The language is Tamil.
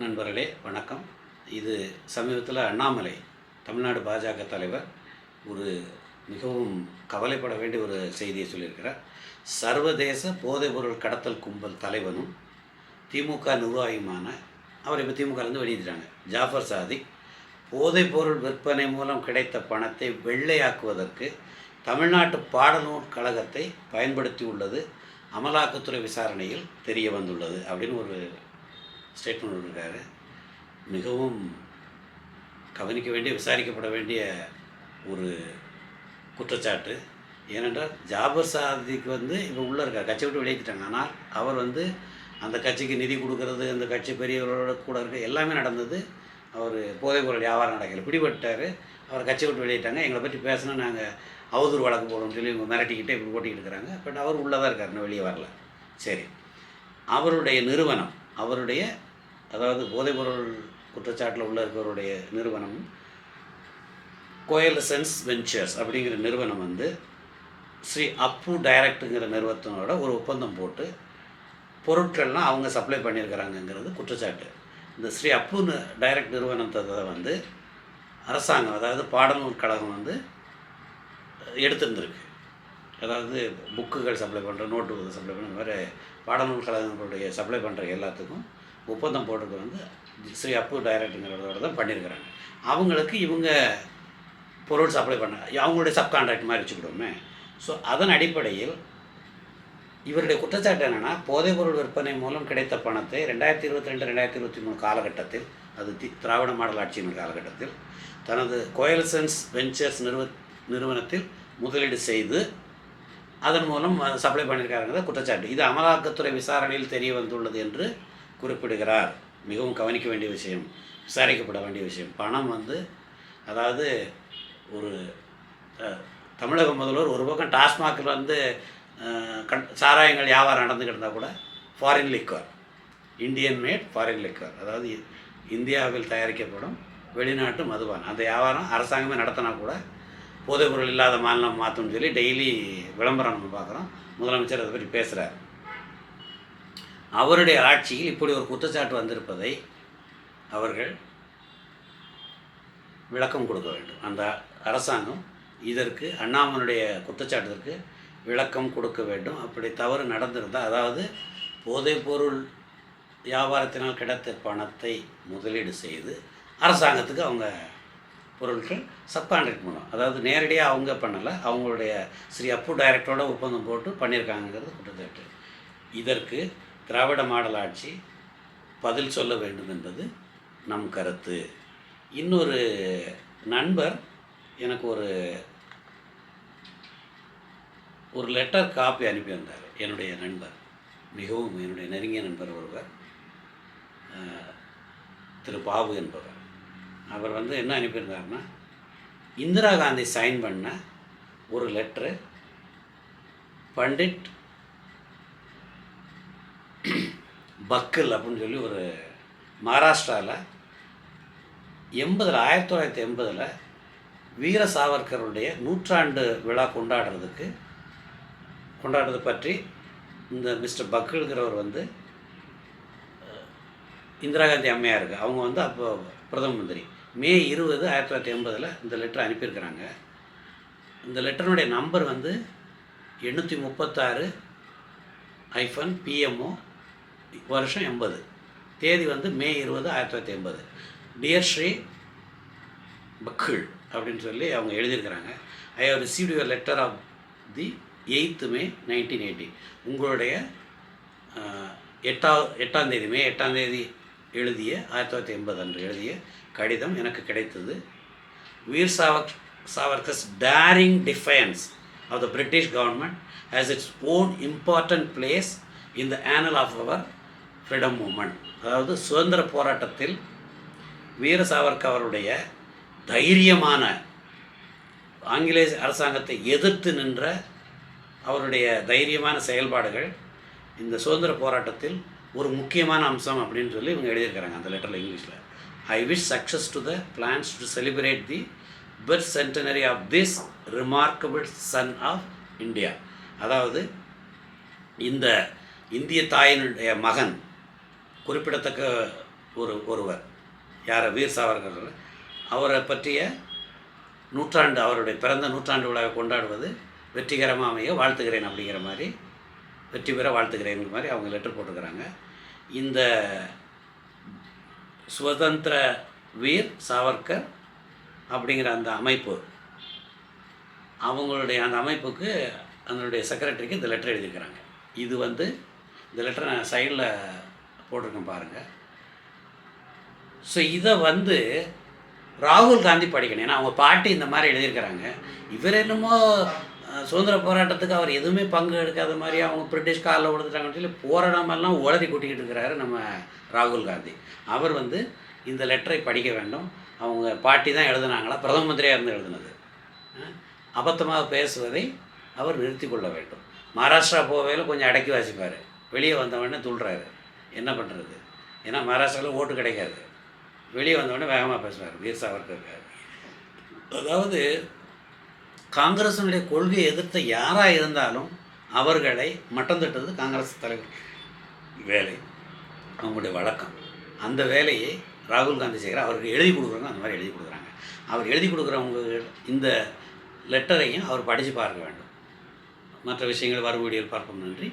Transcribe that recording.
நண்பர்களே வணக்கம். இது சமீபத்தில் அண்ணாமலை தமிழ்நாடு பாஜக தலைவர் ஒரு மிகவும் கவலைப்பட வேண்டிய ஒரு செய்தியை சொல்லியிருக்கிறார். சர்வதேச போதைப்பொருள் கடத்தல் கும்பல் தலைவனும் திமுக நிர்வாகியுமான அவர் இப்போ திமுகலேருந்து வெளியிட்டாங்க ஜாஃபர் சாதிக் போதைப்பொருள் விற்பனை மூலம் கிடைத்த பணத்தை வெள்ளையாக்குவதற்கு தமிழ்நாட்டு பாடநூல் கழகத்தை பயன்படுத்தி உள்ளது அமலாக்கத்துறை விசாரணையில் தெரிய வந்துள்ளது அப்படின்னு ஒரு ஸ்டேட்மெண்ட் இருக்காரு மிகவும் கவனிக்க வேண்டிய விசாரிக்கப்பட வேண்டிய ஒரு குற்றச்சாட்டு. ஏனென்றால் ஜாபர் சாதிக்கு வந்து இப்போ உள்ளே இருக்கார். கட்சி விட்டு வெளியேற்றிட்டாங்க ஆனால் அவர் வந்து அந்த கட்சிக்கு நிதி கொடுக்கறது அந்த கட்சி பெரியவர்களோட கூட இருக்க எல்லாமே நடந்தது. அவர் போதைப் பொருள் வியாபாரம் நடக்கல. பிடிபட்டார். அவர் கட்சி விட்டு வெளியிட்டாங்க எங்களை பற்றி பேசினா நாங்கள் அவதூறு வழக்கு போடணும்னு சொல்லி இவங்க மிரட்டிக்கிட்டே இப்படி ஓட்டிக்கிட்டு இருக்கிறாங்க பட் அவர் உள்ளே தான் இருக்கார். இன்னும் வெளியே வரல. சரி. அவருடைய நிறுவனம் அவருடைய அதாவது போதைப்பொருள் குற்றச்சாட்டில் உள்ள இருக்கிறவருடைய நிறுவனம் கோயலசன்ஸ் வெஞ்சர்ஸ் அப்படிங்கிற நிறுவனம் வந்து ஸ்ரீ அப்பு டைரக்ட்டுங்கிற நிறுவனத்தினோட ஒரு ஒப்பந்தம் போட்டு பொருட்கள்லாம் அவங்க சப்ளை பண்ணியிருக்கிறாங்கங்கிறது குற்றச்சாட்டு. இந்த ஸ்ரீ அப்பு டைரக்ட் நிறுவனத்தை வந்து அரசாங்கம் அதாவது பாடநூல் கழகம் வந்து எடுத்திருந்திருக்கு. அதாவது புக்குகள் சப்ளை பண்ணுற நோட்டு சப்ளை பண்ணுற மாதிரி பாடநூல் கழகங்களுடைய சப்ளை பண்ணுற எல்லாத்துக்கும் ஒப்பந்தம் போட்டது வந்து ஸ்ரீ அப்பு டைரக்ட்டுங்கிறதோட தான் பண்ணியிருக்கிறாங்க. அவங்களுக்கு இவங்க பொருள் சப்ளை பண்ண அவங்களுடைய சப்கான்ட்ராக்ட் மாதிரி வச்சுக்கிடுவோமே. ஸோ அதன் அடிப்படையில் இவருடைய குற்றச்சாட்டு என்னென்னா போதைப்பொருள் விற்பனை மூலம் கிடைத்த பணத்தை ரெண்டாயிரத்தி இருபத்தி ரெண்டு ரெண்டாயிரத்தி இருபத்தி மூணு காலகட்டத்தில் அது தி திராவிட மாடல் ஆட்சியின் காலகட்டத்தில் தனது கோயல்சன்ஸ் வெஞ்சர்ஸ் நிறுவ நிறுவனத்தில் முதலீடு செய்து அதன் மூலம் சப்ளை பண்ணியிருக்காருங்கிறத குற்றச்சாட்டு. இது அமலாக்கத்துறை விசாரணையில் தெரிய வந்துள்ளது என்று குறிப்பிடுகிறார். மிகவும் கவனிக்க வேண்டிய விஷயம் விசாரிக்கப்பட வேண்டிய விஷயம். பணம் வந்து அதாவது ஒரு தமிழக முதல்வர் ஒரு பக்கம் டாஸ்மாகில் வந்து கண் சாராயங்கள் வியாபாரம் நடந்துக்கிட்டு இருந்தால் கூட foreign liquor Indian made foreign liquor அதாவது இந்தியாவில் தயாரிக்கப்படும் வெளிநாட்டு மதுபானம். அந்த வியாபாரம் அரசாங்கமே நடத்தினா கூட போதைப்பொருள் இல்லாத மாநிலம் மாற்றணும்னு சொல்லி டெய்லி விளம்பரம் நம்ம பார்க்குறோம். முதலமைச்சர் அதை பற்றி பேசுகிறார் அவருடைய ஆட்சியில் இப்படி ஒரு குற்றச்சாட்டு வந்திருப்பதை அவர்கள் விளக்கம் கொடுக்க வேண்டும். அந்த அரசாங்கம் இதற்கு அண்ணாமனுடைய குற்றச்சாட்டிற்கு விளக்கம் கொடுக்க வேண்டும். அப்படி தவறு நடந்திருந்தால் அதாவது போதைப்பொருள் வியாபாரத்தினால் கிடைத்த பணத்தை முதலீடு செய்து அரசாங்கத்துக்கு அவங்க பொருட்கள் சப்கான்ட்ராக்ட் பண்ணுவோம் அதாவது நேரடியாக அவங்க பண்ணலை அவங்களுடைய ஸ்ரீ அப்பு டைரக்டரோட ஒப்பந்தம் போட்டு பண்ணியிருக்காங்கங்கிறது குற்றச்சாட்டு. இதற்கு திராவிட மாடல் ஆட்சி பதில் சொல்ல வேண்டும் என்பது நம் கருத்து. இன்னொரு நண்பர் எனக்கு ஒரு ஒரு லெட்டர் காப்பி அனுப்பியிருந்தார் என்னுடைய நண்பர் மிகவும் என்னுடைய நெருங்கிய நண்பர் ஒருவர் திரு பாபு என்பவர். அவர் வந்து என்ன அனுப்பியிருந்தாருன்னா இந்திரா காந்தி சைன் பண்ண ஒரு லெட்ரு பண்டிட் பக்கல் அப்படின்னு சொல்லி ஒரு மகாராஷ்டிராவில் எண்பதில் ஆயிரத்தி தொள்ளாயிரத்தி எண்பதில் வீர சாவர்கருடைய நூற்றாண்டு விழா கொண்டாடுறதுக்கு கொண்டாடுறது பற்றி இந்த மிஸ்டர் பக்கல்கிறவர் வந்து இந்திரா காந்தி அம்மையாருக்கு அவங்க வந்து அப்போ பிரதம மந்திரி. மே இருபது ஆயிரத்தி தொள்ளாயிரத்தி எண்பதில் இந்த லெட்டர் அனுப்பியிருக்கிறாங்க. இந்த லெட்டருடைய நம்பர் வந்து எண்ணூற்றி முப்பத்தாறு ஐஃபன் பிஎம்ஓ வருஷம் எண்பது. தேதி வந்து மே இருபது ஆயிரத்தி தொள்ளாயிரத்தி எண்பது. டியர் ஸ்ரீ பக்கிள் அப்படின்னு சொல்லி அவங்க எழுதியிருக்கிறாங்க. I have received your letter of the eighth May nineteen eighty உங்களுடைய ஆஹ், எட்டா எட்டாம் தேதி மே எட்டாம் தேதி எழுதிய ஆயிரத்தி தொள்ளாயிரத்தி எண்பது அன்று எழுதிய கடிதம் எனக்கு கிடைத்தது. Veer சாவக் Savarkar's daring defiance of the British government has its own important place in the annals of our freedom movement அதாவது சுதந்திர போராட்டத்தில் வீர சாவர்கர் அவருடைய தைரியமான ஆங்கிலேய அரசாங்கத்தை எதிர்த்து நின்ற அவருடைய தைரியமான செயல்பாடுகள் இந்த சுதந்திர போராட்டத்தில் ஒரு முக்கியமான அம்சம் அப்படின்னு சொல்லி இவங்க எழுதியிருக்கிறாங்க அந்த லெட்டரில் இங்கிலீஷில். I wish success to the plans to celebrate the birth centenary of this remarkable son of India அதாவது இந்த இந்திய தாயினுடைய மகன் குறிப்பிடத்தக்க ஒரு ஒருவர் யார்? வீர் சாவர்கர் அவரை பற்றிய நூற்றாண்டு அவருடைய பிறந்த நூற்றாண்டு விழாவை கொண்டாடுவது வெற்றிகரமாக அமைய வாழ்த்துகிறேன் அப்படிங்கிற மாதிரி வெற்றி பெற வாழ்த்துகிறேங்கிற மாதிரி அவங்க லெட்டர் போட்டுக்கிறாங்க இந்த சுதந்திர வீர் சாவர்கர் அப்படிங்கிற அந்த அமைப்பு அவங்களுடைய அந்த அமைப்புக்கு அதனுடைய செக்ரட்டரிக்கு இந்த லெட்டர் எழுதியிருக்கிறாங்க. இது வந்து இந்த லெட்டரை நான் சைடில் போட்டிருக்கேன் பாருங்கள் ஸோ இதை வந்து ராகுல் காந்தி படிக்கணும். ஏன்னா அவங்க பாட்டி இந்த மாதிரி எழுதியிருக்கிறாங்க. இவர் என்னமோ சுதந்திர போராட்டத்துக்கு அவர் எதுவுமே பங்கு எடுக்காத மாதிரி அவங்க பிரிட்டிஷ் காலில் விழுந்துட்டாங்கன்னு சொல்லி போராடாமல்லாம் உலதி கூட்டிக்கிட்டு இருக்கிறாரு நம்ம ராகுல் காந்தி. அவர் வந்து இந்த லெட்டரை படிக்க வேண்டும். அவங்க பாட்டி தான் எழுதுனாங்களா? பிரதம மந்திரியாக இருந்து எழுதுனது. அபத்தமாக பேசுவதை அவர் நிறுத்தி கொள்ள வேண்டும். மகாராஷ்டிரா போவையில் கொஞ்சம் அடக்கி வாசிப்பார். வெளியே வந்தவொடனே துள்ளுறாரு. என்ன பண்ணுறது ஏன்னா மகாராஷ்டிராவில் ஓட்டு கிடைக்காது. வெளியே வந்தவொடனே வேகமாக பேசுவார் வீர் சாவர்கர் அதாவது காங்கிரஸினுடைய கொள்கையை எதிர்த்த யாராக இருந்தாலும் அவர்களை மட்டம் தட்டுறது காங்கிரஸ் தலைவர் வேலை அவங்களுடைய வழக்கம். அந்த வேலையை ராகுல் காந்தி செய்கிறார். அவருக்கு எழுதி கொடுக்குறாங்க அந்த மாதிரி எழுதி கொடுக்குறாங்க. அவர் எழுதி கொடுக்குறவங்க இந்த லெட்டரையும் அவர் படித்து பார்க்க வேண்டும். மற்ற விஷயங்கள் வரும் வீடியோவில் பார்ப்போம். நன்றி.